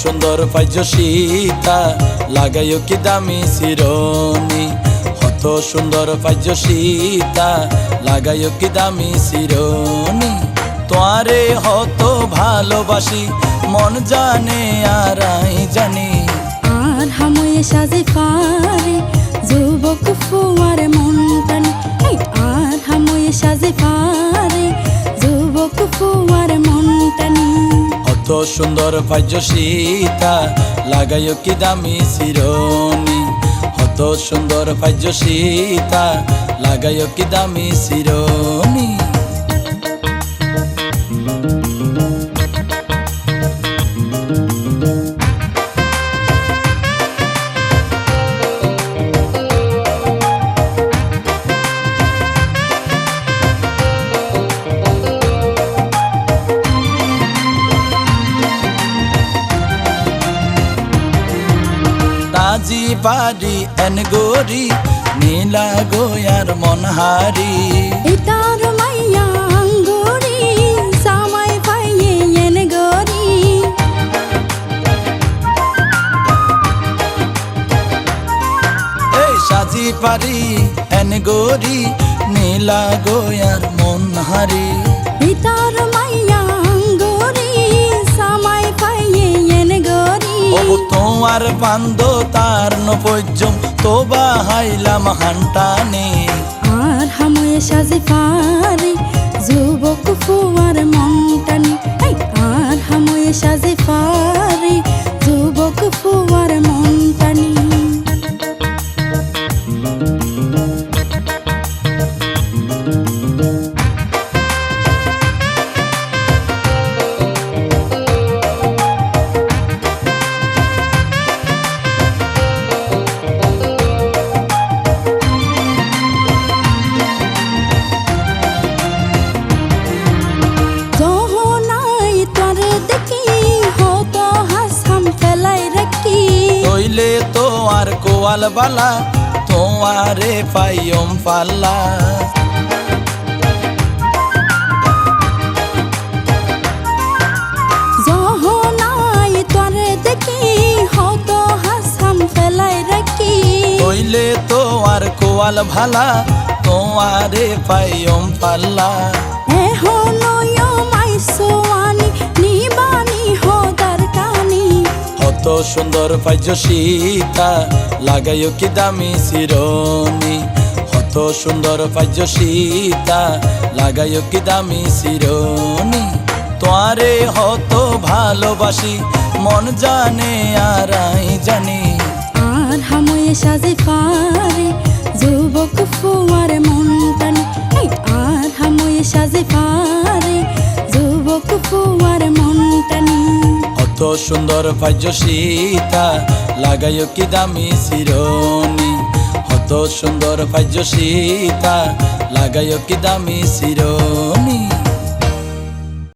সুন্দর পাইজ সীতা। লাগাইও কি দামি শিরনি হত সুন্দর পাইজ সীতা। লাগাইও কি দামি শিরনি তোয়ারে হত ভালোবাসি, মন জানে আর আই জানি। আর হাময়ে সাজে পারে, যুবক সুন্দর ভাজ্য সীতা, লাগাইও কি দামি শিরনি? হত সুন্দর ভাজ্য সীতা, লাগাইও কি দামি শিরনি? তাজি পারি এন গরি নীলা গোয়ার মনহারি এটার মাইয়া আঙ্গুরি সামাই পাইয়ে এন গরি এই সাজি পারি এন গরি নীলা গোয়ার মনহারি এটার মাইয়া তোমার পান্দ তার নপর্যম তো বাহাইলাম হান্টানে আর হাময়ে সাজে পারে যুবক ফুয়ার মন্টানে আর হাময়ে সাজে পারে তো আর কোয়াল বালা তোমারে পাইয়ম পাল্লা। তৈলে তো আর কোয়াল ভালা তোমারে পাইয়ম পাল্লা। এহনয় মাইসোয়ানি নিবানি সুন্দর পাইজ সীতা। লাগাইও কি দামি শিরনি হত সুন্দর পাইজ সীতা। লাগাইও কি দামি শিরনি তোয়ারে হত ভালোবাসি, মন জানে আর আই জানি। আর হাময়ে সাজে পারে, যুবক সুন্দর ভাজ্য সীতা, লাগাইও কি দামি শিরনি? হত সুন্দর ভাজ্য সীতা, লাগাইও কি দামি শিরনি?